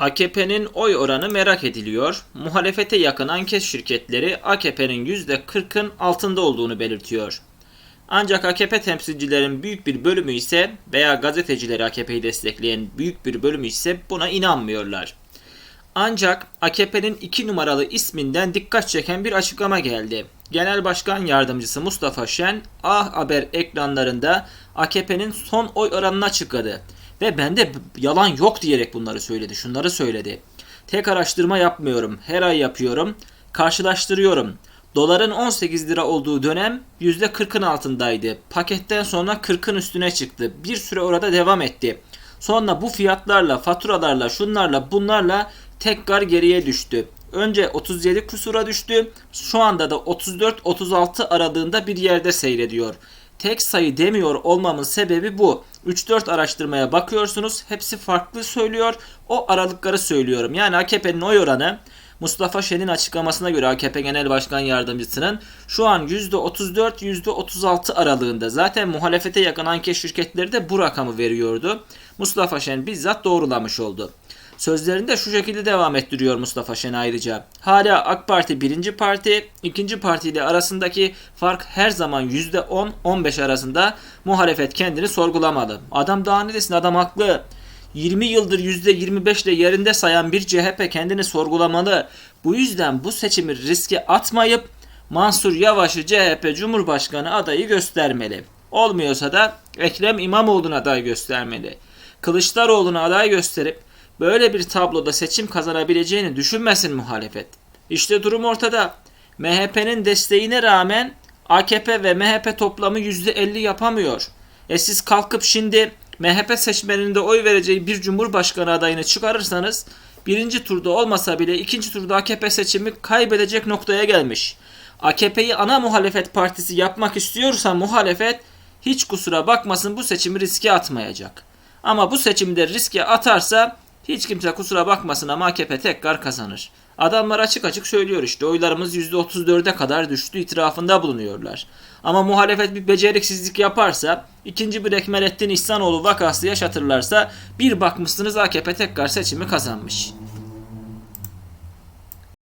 AKP'nin oy oranı merak ediliyor. Muhalefete yakın anket şirketleri AKP'nin %40'ın altında olduğunu belirtiyor. Ancak AKP temsilcilerin büyük bir bölümü ise veya gazetecileri AKP'yi destekleyen büyük bir bölümü ise buna inanmıyorlar. Ancak AKP'nin 2 numaralı isminden dikkat çeken bir açıklama geldi. Genel Başkan Yardımcısı Mustafa Şen, A Haber ekranlarında AKP'nin son oy oranını açıkladı. Ve bende yalan yok diyerek bunları söyledi. Şunları söyledi. Tek araştırma yapmıyorum. Her ay yapıyorum. Karşılaştırıyorum. Doların 18 lira olduğu dönem %40'ın altındaydı. Paketten sonra 40'ın üstüne çıktı. Bir süre orada devam etti. Sonra bu fiyatlarla, faturalarla, şunlarla, bunlarla tekrar geriye düştü. Önce 37 kusura düştü. Şu anda da 34-36 aralığında bir yerde seyrediyor. Tek sayı demiyor olmamın sebebi bu. 3-4 araştırmaya bakıyorsunuz. Hepsi farklı söylüyor. O aralıkları söylüyorum. Yani AKP'nin oy oranı Mustafa Şen'in açıklamasına göre AKP Genel Başkan Yardımcısının şu an %34-%36 aralığında. Zaten muhalefete yakın anket şirketleri de bu rakamı veriyordu. Mustafa Şen bizzat doğrulamış oldu. Sözlerinde şu şekilde devam ettiriyor Mustafa Şen ayrıca. Hala AK Parti birinci parti, ikinci parti ile arasındaki fark her zaman %10-15 arasında muhalefet kendini sorgulamalı. Adam daha ne desin adam haklı. 20 yıldır %25 ile yerinde sayan bir CHP kendini sorgulamalı. Bu yüzden bu seçimi riske atmayıp Mansur Yavaş'ı CHP Cumhurbaşkanı adayı göstermeli. Olmuyorsa da Ekrem İmamoğlu'na aday göstermeli. Kılıçdaroğlu'nu aday gösterip böyle bir tabloda seçim kazanabileceğini düşünmesin muhalefet. İşte durum ortada. MHP'nin desteğine rağmen AKP ve MHP toplamı %50 yapamıyor. E siz kalkıp şimdi MHP seçmeninde oy vereceği bir cumhurbaşkanı adayını çıkarırsanız birinci turda olmasa bile ikinci turda AKP seçimi kaybedecek noktaya gelmiş. AKP'yi ana muhalefet partisi yapmak istiyorsa muhalefet hiç kusura bakmasın bu seçimi riske atmayacak. Ama bu seçimde riske atarsa hiç kimse kusura bakmasın ama AKP tekrar kazanır. Adamlar açık açık söylüyor işte oylarımız %34'e kadar düştü itirafında bulunuyorlar. Ama muhalefet bir beceriksizlik yaparsa, ikinci bir Ekmelettin İhsanoğlu vakası yaşatırlarsa bir bakmışsınız AKP tekrar seçimi kazanmış.